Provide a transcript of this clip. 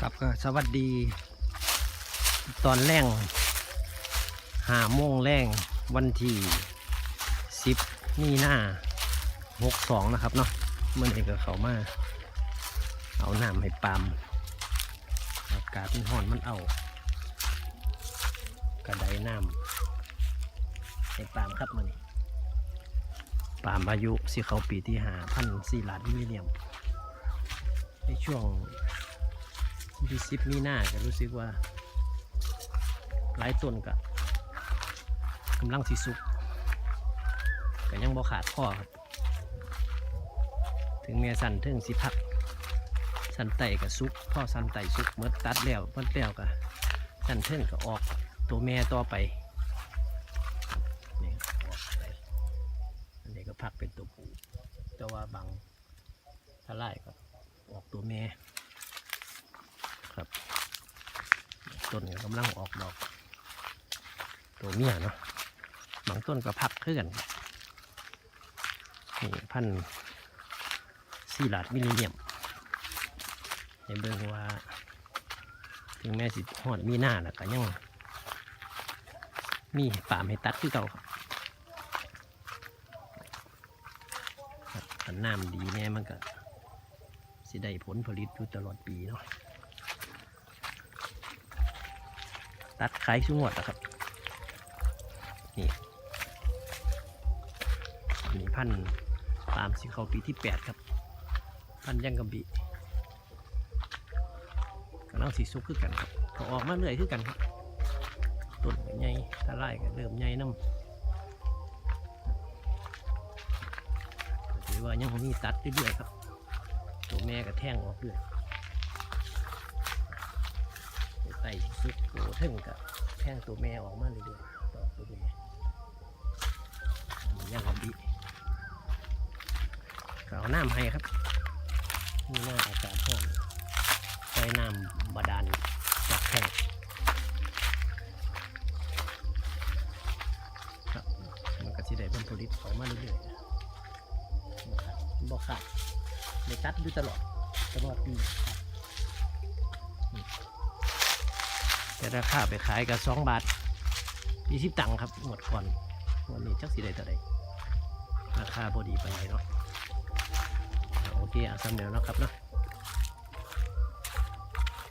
ครับก็สวัสดี ตอนแรงหาโมงแรงวันที่สิบมีหน้าหกสองนะครับเนาะเมื่อเอกเขามาเอาน้ำให้ปาล์มอากาศมันห่อนมันเอา กระไดน้ำให้ปาล์มครับมันปาล์มอายุสิเขาปีที่หาพันสี่ล้านมิลลิเนียมในช่วง ที่สิบมีหน้าจะรู้สึกว่าหลายต้นก็กำลังสิสุกก็ยังบ่ขาดข้อครับ ถึงแม่สันถึงสิพัก สันไตกับสุกพ่อสันไตสุกเมื่อตัดแล้วเมื่อแล้วก็สันเทิงก็ออกตัวแม่ต่อไปนี่ออกไปอันนี้ก็พักเป็นตัวผู้แต่ว่าบางทลายก็ออกตัวแม่ ครับต้นกำลังออกดอก ตัวเมียเนาะบางต้นก็พักขึ้นนี่พันธุ์ซีลาดมิลลิเนียมในเบิ่งว่า ถึงแม้สิหอดมีหน้าแล้วก็ยังมีป่ามให้ตัดคือเก่าครับน้ำดีแน่มันก็สิได้ผลผลิตอยู่ตลอดปีเนาะ ตัดขายชุ่งวดนะครับ นี่นี่พันธุ์ปาล์มสีเขาปีที่แปดครับ พันธ์ยังกะบีกำลังสีสุกคือกันครับก็ออกมาเรื่อยคือกันครับต้นใหญ่ถ้าไล่ก็เริ่มใหญ่น้ำถือว่ายังมีตัดเรื่อยๆครับ ตัวแม่ก็แท่งออกเรื่อย ไต่ซุกโอ้ถึงกับแท่งตัวแม่ออกมาเรื่อยๆต่อตัวแม่มันยังหอมดีก็เอาน้ำให้ครับมีหน้าอากาศร้อนใช้น้ำบาดาลจากแท่งครับมันก็สิได้ผลผลิตออกมาเรื่อยๆบ่ขาดบ่ขาดในตัดอยู่ตลอดตลอดปีครับ แต่ราคาไปขายกับสองบาทยี่สิบตังค์ครับหมดก่อนวันนี้จักสีได้เท่าใดราคาพอดีไปเนาะโอเคอาสำเร็จแล้วครับเนาะ